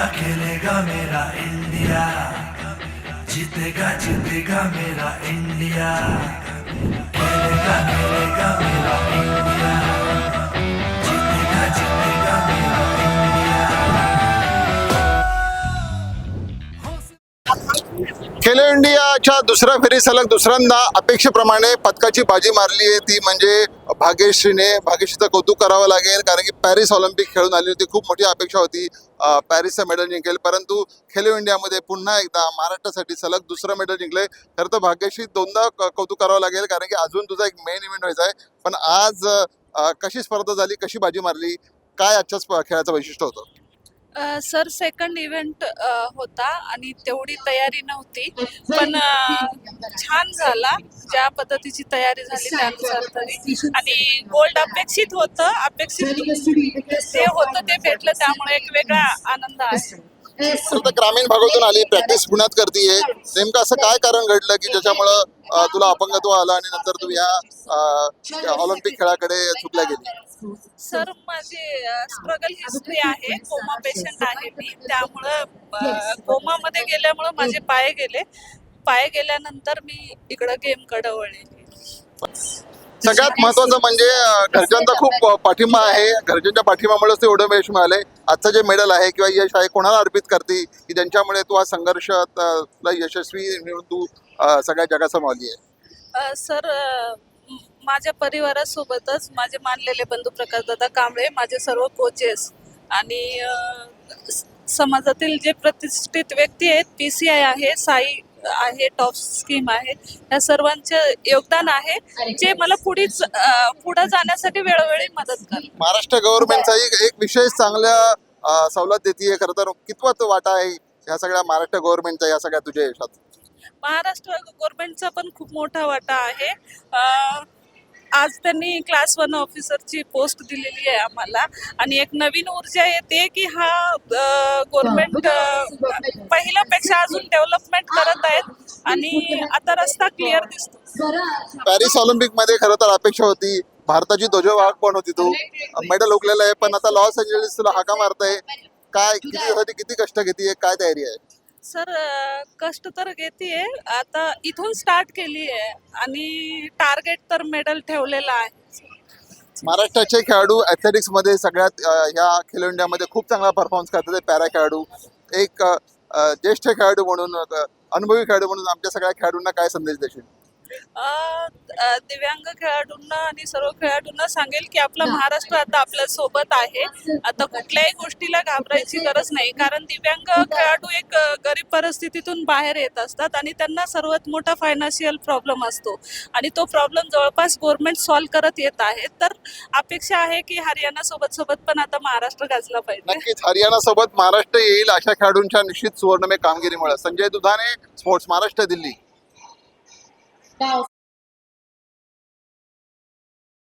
खेलेगा मेरा इंडिया जीतेगा जीतेगा मेरा इंडिया खेलेगा खेलेगा खेलो इंडियाच्या दुसऱ्या फेरी सलग दुसऱ्यांदा अपेक्षेप्रमाणे पदकाची बाजी मारली आहे. ती म्हणजे भाग्यश्रीने. भाग्यश्रीचं कौतुक करावं लागेल कारण की पॅरिस ऑलिम्पिक खेळून आली होती. खूप मोठी अपेक्षा होती पॅरिसचं मेडल जिंकेल. परंतु खेलो इंडियामध्ये पुन्हा एकदा महाराष्ट्रासाठी सलग दुसरं मेडल जिंकलंय. खरं तर भाग्यश्री दोनदा कौतुक करावं लागेल कारण की अजून तुझा एक मेन इव्हेंट व्हायचा आहे. पण आज कशी स्पर्धा झाली कशी बाजी मारली काय आजच्या स्प- खेळाचं वैशिष्ट्य होतं? सर सेकंड इव्हेंट होता आणि तेवढी तयारी नव्हती. पण छान झाला. ज्या पद्धतीची तयारी झाली त्यानुसार तरी. आणि गोल्ड अपेक्षित होतं. अपेक्षित जे होतं ते भेटलं त्यामुळे एक वेगळा आनंद आहे. ग्रामीण भागातून आली प्रॅक्टिस पुण्यात करतीये. नेमकं असं काय कारण घडलं की ज्याच्यामुळं तुला अपंगत्व आलं आणि नंतर तू या ऑलिम्पिक खेळाकडे चुकल्या गेली? सर माझी स्ट्रगल हिस्ट्री आहे. कोमा पेशंट आहे मी. त्यामुळं कोमामध्ये गेल्यामुळं माझे पाय गेले. पाय गेल्यानंतर मी इकडं गेम वळले सगळ्यात महत्वाचं म्हणजे घरच्यांचा खूप पाठिंबा आहे. घरच्यांच्या पाठिंबामुळेच ते एवढं यश मिळालंय. आजचं जे मेडल आहे किंवा यश आहे कोणाला अर्पित करते की ज्यांच्यामुळे तू हा संघर्षात तुला यशस्वी मिळून तू सगळ्या जगासमोर आली आहे? सर माझ्या परिवारासोबतच माझे मानलेले बंधू प्रकाश दादा कांबळे माझे सर्व कोचेस आणि समाजातील जे प्रतिष्ठित व्यक्ती आहेत पी सी आय आहे साई आहे टॉप स्कीम आहे. या सर्वांचे योगदान आहे. जे मला पुढीच अ, पुढे जाण्यासाठी वेळोवेळी मदत करतात महाराष्ट्र गव्हर्नमेंटचाही एक विशेष चांगल्या सवलत देते खरं तर कितवत वाटा आहे ह्या सगळ्या महाराष्ट्र गव्हर्नमेंटचा या सगळ्या तुझ्या यशात? महाराष्ट्र गव्हर्नमेंटचा पण खूप मोठा वाटा आहे. आज त्यांनी क्लास वन ऑफिसरची पोस्ट दिलेली आहे आम्हाला. आणि एक नवीन ऊर्जा येते की हा गव्हर्नमेंट पहिल्यापेक्षा अजून डेव्हलपमेंट करत आहेत. आणि आता रस्ता क्लिअर दिसतो. पॅरिस ऑलिम्पिकमध्ये खरं तर अपेक्षा होती. भारताची ध्वजवाहक पण होती तू. मेडल हुकलेलं आहे पण आता लॉस एंजलिस तुला हाका मारताय. काय किती किती कष्ट घेते काय तयारी आहे? सर कष्ट तर घेते आता इथून स्टार्ट केली आहे आणि टार्गेट तर मेडल ठेवलेलं आहे. महाराष्ट्राचे खेळाडू ॲथलेटिक्समध्ये सगळ्यात ह्या खेलो इंडियामध्ये खूप चांगला परफॉर्मन्स करतात पॅरा खेळाडू. एक ज्येष्ठ खेळाडू म्हणून अनुभवी खेळाडू म्हणून आमच्या सगळ्या खेळाडूंना काय संदेश देशील? दिव्यांग खेळाडूंना आणि सर्व खेळाडूंना सांगेल की आपला महाराष्ट्र आता आपल्यासोबत आहे. आता कुठल्याही गोष्टीला घाबरायची गरज नाही. कारण दिव्यांग खेळाडू एक गरीब परिस्थितीतून बाहेर येत असतात आणि त्यांना सर्वात मोठा फायनान्शियल प्रॉब्लेम असतो. आणि तो प्रॉब्लेम जवळपास गव्हर्नमेंट सॉल्व्ह करत येत आहे. तर अपेक्षा आहे की हरियाणा सोबत सोबत पण आता महाराष्ट्र गाजला पाहिजे. नक्कीच. हरियाणा सोबत महाराष्ट्र येईल अशा खेळाडूंच्या निश्चित सुवर्णमय कामगिरीमुळे. संजय दुधाने स्पोर्ट्स महाराष्ट्र दिल्ली.